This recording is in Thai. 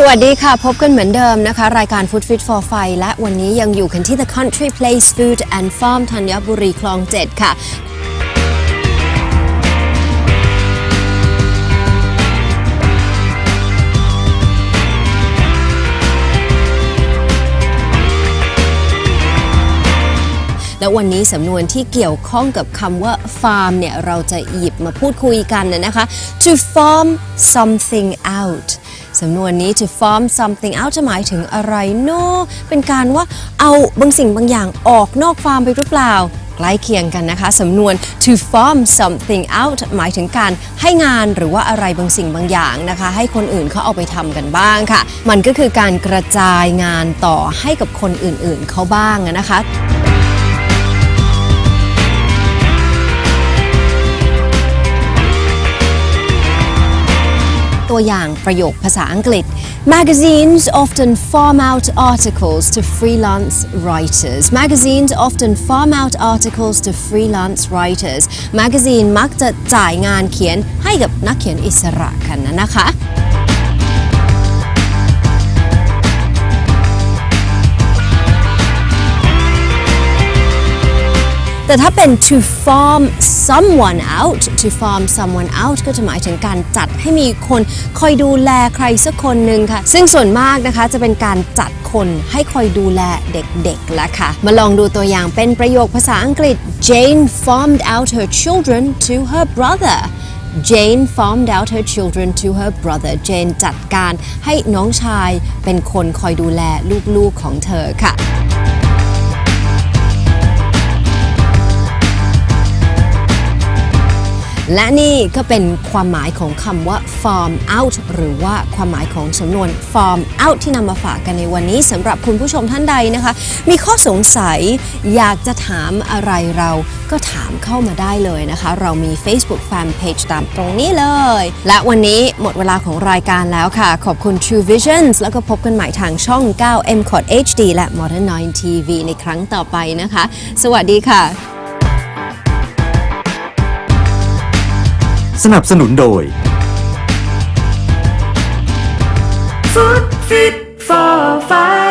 สวัสดีค่ะ พบกันเหมือนเดิมนะคะ รายการ Food Fit for Fun และวันนี้ยังอยู่กันที่ The Country Place Food and Farm ธัญบุรีคลอง 7 ค่ะและวันนี้สำนวนที่เกี่ยวข้องกับคำว่า farm เนี่ยเราจะหยิบมาพูดคุยกันนะคะ to farm something out สำนวนนี้ to farm something out จะหมายถึงอะไรเนาะเป็นการว่าเอาบางสิ่งบางอย่างออกนอกฟาร์มไปหรือเปล่า ใกล้เคียงกันนะคะสำนวน to farm something out หมายถึงการให้งานหรือว่าอะไรบางสิ่งบางอย่างนะคะ ให้คนอื่นเขาเอาไปทำกันบ้างค่ะ มันก็คือการกระจายงานต่อให้กับคนอื่นๆเขาบ้างนะคะ ตัวอย่างประโยคภาษาอังกฤษ Magazines often farm out articles to freelance writers Magazines often farm out articles to freelance writers Magazine มักจะจ่ายงานเขียนให้กับนักเขียนอิสระกันนะนะคะ แต่ถ้าเป็น to farm someone out to farm someone out ก็จะหมายถึงการจัดให้มีคนคอยดูแลใครสักคนหนึ่งค่ะ ซึ่งส่วนมากนะคะจะเป็นการจัดคนให้คอยดูแลเด็กๆละค่ะ มาลองดูตัวอย่างเป็นประโยคภาษาอังกฤษ Jane farmed out her children to her brother Jane farmed out her children to her brother Jane จัดการให้น้องชายเป็นคนคอยดูแลลูกๆของเธอค่ะ และนี่ก็เป็นความหมายของคำว่า farm out หรือว่าความหมายของสำนวน farm out ที่นำมาฝากกันในวันนี้สำหรับคุณผู้ชมท่านใดนะคะ มีข้อสงสัยอยากจะถามอะไรเราก็ถามเข้ามาได้เลยนะคะ เรามี Facebook Fan Page ตามตรงนี้เลย และวันนี้หมดเวลาของรายการแล้วค่ะ ขอบคุณ True Visions แล้วก็พบกันใหม่ทางช่อง 9 m c o t HD และ Modern 9 TV ในครั้งต่อไปนะคะ สวัสดีค่ะ สนับสนุนโดย Food Fit for Fun